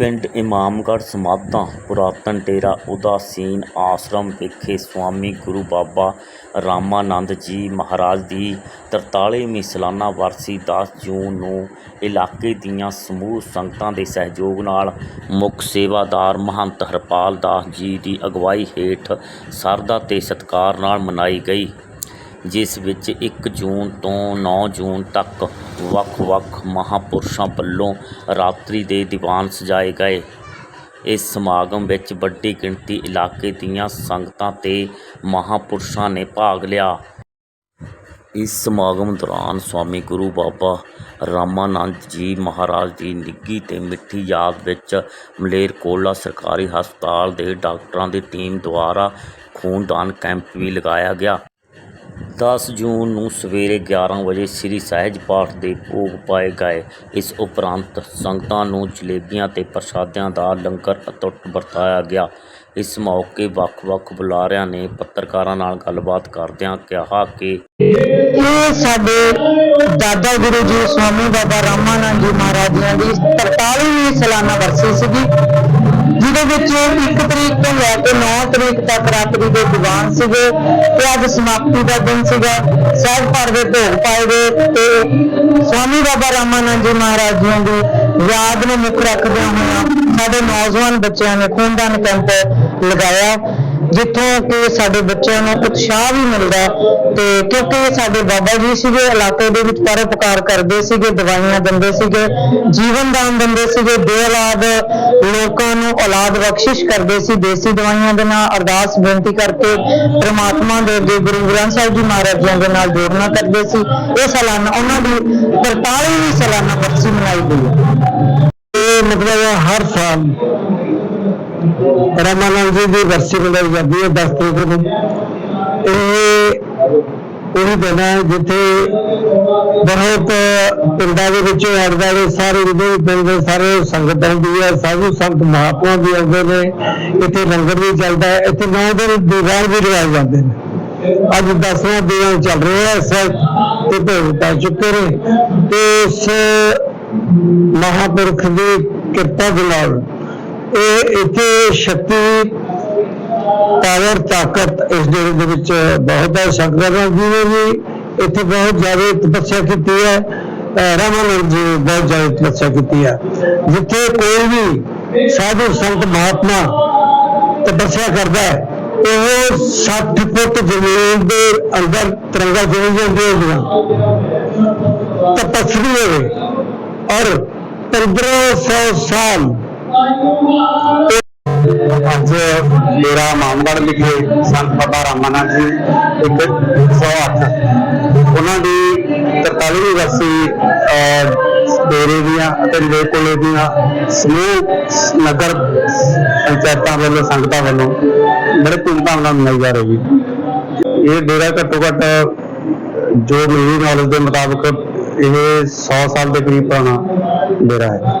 ਪਿੰਡ ਇਮਾਮਗੜ੍ਹ ਸਮਾਧਾਂ, ਪੁਰਾਤਨ ਡੇਰਾ ਉਦਾਸੀਨ ਆਸ਼ਰਮ ਵਿਖੇ ਸਵਾਮੀ ਗੁਰੂ ਬਾਬਾ ਰਾਮਾਨੰਦ ਜੀ ਮਹਾਰਾਜ ਦੀ 43ਵੀਂ ਸਾਲਾਨਾ ਵਰਸੀ ਦਸ ਜੂਨ ਨੂੰ ਇਲਾਕੇ ਦੀਆਂ ਸਮੂਹ ਸੰਗਤਾਂ ਦੇ ਸਹਿਯੋਗ ਨਾਲ ਮੁੱਖ ਸੇਵਾਦਾਰ ਮਹੰਤ ਹਰਪਾਲ ਦਾਸ ਜੀ ਦੀ ਅਗਵਾਈ ਹੇਠ ਸਰਧਾ ਤੇ ਸਤਿਕਾਰ ਨਾਲ ਮਨਾਈ ਗਈ। ਜਿਸ ਵਿੱਚ 1 ਜੂਨ ਤੋਂ 9 ਜੂਨ ਤੱਕ ਵੱਖ-ਵੱਖ ਮਹਾਂਪੁਰਸ਼ਾਂ ਵੱਲੋਂ ਰਾਤਰੀ ਦੇ ਦੀਵਾਨ ਸਜਾਏ ਗਏ। ਇਸ ਸਮਾਗਮ ਵਿੱਚ ਵੱਡੀ ਗਿਣਤੀ ਇਲਾਕੇ ਦੀਆਂ ਸੰਗਤਾਂ ਤੇ ਮਹਾਂਪੁਰਸ਼ਾਂ ਨੇ ਭਾਗ ਲਿਆ। ਇਸ ਸਮਾਗਮ ਦੌਰਾਨ ਸਵਾਮੀ ਗੁਰੂ ਬਾਬਾ ਰਾਮਾਨੰਦ ਜੀ ਮਹਾਰਾਜ ਦੀ ਨਿੱਘੀ ਤੇ ਮਿੱਠੀ ਯਾਦ ਵਿੱਚ ਮਲੇਰਕੋਟਲਾ ਸਰਕਾਰੀ ਹਸਪਤਾਲ ਦੇ ਡਾਕਟਰਾਂ ਦੀ ਟੀਮ ਦੁਆਰਾ ਖੂਨਦਾਨ ਕੈਂਪ ਵੀ ਲਗਾਇਆ ਗਿਆ। 10 ਜੂਨ ਨੂੰ ਸਵੇਰੇ 11 ਵਜੇ ਸ੍ਰੀ ਸਹਿਜ ਪਾਠ ਦੇ ਭੋਗ ਪਾਏ ਗਏ। ਇਸ ਉਪਰੰਤ ਸੰਗਤਾਂ ਨੂੰ ਜਲੇਬੀਆਂ ਤੇ ਪ੍ਰਸ਼ਾਦਿਆਂ ਦਾ ਲੰਗਰ ਅਤੁੱਟ ਵਰਤਾਇਆ ਗਿਆ। ਇਸ ਮੌਕੇ ਵੱਖ-ਵੱਖ ਬੁਲਾਰਿਆਂ ਨੇ ਪੱਤਰਕਾਰਾਂ ਨਾਲ ਗੱਲਬਾਤ ਕਰਦਿਆਂ ਕਿਹਾ ਕਿ ਇਹ ਸਾਡੇ ਦਾਦਾ ਗੁਰੂ ਜੀ, ਸਵਾਮੀ ਬਾਬਾ ਰਾਮਾਨੰਦ ਜੀ ਮਹਾਰਾਜ ਜੀ ਦੀ 43ਵੀਂ ਸਾਲਾਨਾ ਵਰਸੀ ਸੀਗੀ। ਜਿਹਦੇ ਵਿੱਚ 1 ਤਰੀਕ ਤੋਂ ਲੈ ਕੇ 9 ਤਰੀਕ ਤੱਕ ਰਾਤਰੀ ਦੇ ਦੀਵਾਨ ਸੀਗੇ ਤੇ ਅੱਜ ਸਮਾਪਤੀ ਦਾ ਦਿਨ ਸੀਗਾ। ਸਾਹਿਬ ਭਰ ਦੇ ਭੋਗ ਪਾਏ ਗਏ ਤੇ ਸਵਾਮੀ ਬਾਬਾ ਰਾਮਾਨੰਦ ਜੀ ਮਹਾਰਾਜ ਜੀ ਦੀ ਯਾਦ ਨੂੰ ਮੁੱਖ ਰੱਖਦਿਆਂ ਹੋਏ ਸਾਡੇ ਨੌਜਵਾਨ ਬੱਚਿਆਂ ਨੇ ਖੂਨਦਾਨ ਕੈਂਪ ਲਗਾਇਆ। ਜਿੱਥੋਂ ਕਿ ਸਾਡੇ ਬੱਚਿਆਂ ਨੂੰ ਉਤਸ਼ਾਹ ਵੀ ਮਿਲਦਾ, ਤੇ ਕਿਉਂਕਿ ਸਾਡੇ ਬਾਬਾ ਜੀ ਸੀਗੇ, ਇਲਾਕੇ ਦੇ ਵਿੱਚ ਪਰਉਪਕਾਰ ਕਰਦੇ ਸੀਗੇ, ਦਵਾਈਆਂ ਦਿੰਦੇ ਸੀਗੇ, ਜੀਵਨ ਦਾਨ ਦਿੰਦੇ ਸੀਗੇ, ਬੇਔਲਾਦ ਲੋਕਾਂ ਨੂੰ ਔਲਾਦ ਬਖਸ਼ਿਸ਼ ਕਰਦੇ ਸੀ, ਦੇਸੀ ਦਵਾਈਆਂ ਦੇ ਨਾਲ ਅਰਦਾਸ ਬੇਨਤੀ ਕਰਕੇ ਪ੍ਰਮਾਤਮਾ ਦੇ ਅੱਗੇ ਗੁਰੂ ਗ੍ਰੰਥ ਸਾਹਿਬ ਜੀ ਮਹਾਰਾਜ ਜੀ ਦੇ ਨਾਲ ਜੋੜਨਾ ਕਰਦੇ ਸੀ। ਇਹ ਸਾਲਾਨਾ ਉਹਨਾਂ ਦੀ 43ਵੀਂ ਸਾਲਾਨਾ ਵਰਸੀ ਮਨਾਈ ਗਈ ਹੈ। ਇਹ ਮਤਲਬ ਹਰ ਸਾਲ ਰਾਮਾਨੰਦ ਜੀ ਦੀ ਵਰਸੀ ਮਨਾਈ ਜਾਂਦੀ ਹੈ 10 ਤਰੀਕ ਨੂੰ। ਇਹ ਉਹੀ ਦਿਨ ਹੈ ਜਿੱਥੇ ਬਹੁਤ ਪਿੰਡਾਂ ਦੇ ਵਿੱਚੋਂ ਅੜਦਾ ਦੇ ਸਾਰੇ ਜਿਹੜੇ ਪਿੰਡ ਦੇ ਸਾਰੇ ਸੰਗਤ ਆਉਂਦੀ ਹੈ, ਸਾਧੂ ਸੰਤ ਮਹਾਤਮਾ ਵੀ ਆਉਂਦੇ ਨੇ। ਇੱਥੇ ਲੰਗਰ ਵੀ ਚੱਲਦਾ ਹੈ, ਇੱਥੇ ਨੌ ਦਿਨ ਦੀਵਾਨ ਵੀ ਲਗਾਏ ਜਾਂਦੇ ਨੇ। ਅੱਜ 10ਵਾਂ ਦੀਵਾਨ ਚੱਲ ਰਿਹਾ ਹੈ, ਇਸ ਤੇ ਭੋਗ ਪੈ ਚੁੱਕੇ ਨੇ। ਤੇ ਇਸ ਮਹਾਪੁਰਖ ਦੀ ਕਿਰਪਾ ਦੇ ਨਾਲ ਇਹ ਇੱਥੇ ਸ਼ਕਤੀ ਪਾਵਰ ਤਾਕਤ ਇਸ ਦੇ ਦੇ ਵਿੱਚ ਬਹੁਤ ਹੈ। ਸ਼ੰਕਰਾਂ ਜੀ ਨੇ ਵੀ ਇੱਥੇ ਬਹੁਤ ਜ਼ਿਆਦਾ ਤਪੱਸਿਆ ਕੀਤੀ ਹੈ। ਅਹ ਰਾਮਾਨੰਦ ਜੀ ਨੇ ਬਹੁਤ ਜ਼ਿਆਦਾ ਤਪੱਸਿਆ ਕੀਤੀ ਹੈ। ਜਿੱਥੇ ਕੋਈ ਵੀ ਸਾਧੂ ਸੰਤ ਮਹਾਤਮਾ ਤਪੱਸਿਆ ਕਰਦਾ ਹੈ, ਉਹ 60 ਫੁੱਟ ਜ਼ਮੀਨ ਦੇ ਅੰਦਰ ਤਿਰੰਗਾ ਜਿਵੇਂ ਜਾਂਦੇ ਹੁੰਦੀਆਂ ਤਪੱਸਰੀ ਹੋਵੇ ਔਰ 1500 ਸਾਲ ਅੱਜ ਮੇਰਾ ਮਾਮਗੜ ਵਿਖੇ ਸੰਤ ਬਾਬਾ ਰਾਮਾਨੰਦ ਜੀ ਇੱਕ 108 ਉਹਨਾਂ ਦੀ 43ਵੀਂ ਵਰਸੀ ਡੇਰੇ ਦੀਆਂ ਅਤੇ ਲੇਕੋਲੇ ਦੀਆਂ ਸਮੂਹ ਨਗਰ ਪੰਚਾਇਤਾਂ ਵੱਲੋਂ, ਸੰਗਤਾਂ ਵੱਲੋਂ ਬੜੇ ਧੂਮਧਾਮ ਨਾਲ ਮਨਾਈ ਜਾ ਰਹੀ ਇਹ ਡੇਰਾ ਘੱਟੋ ਘੱਟ ਜੋ ਮੇਰੀ ਨੌਲੇਜ ਦੇ ਮੁਤਾਬਕ ਇਹ 100 ਸਾਲ ਦੇ ਕਰੀਬ ਪੁਰਾਣਾ ਡੇਰਾ ਹੈ।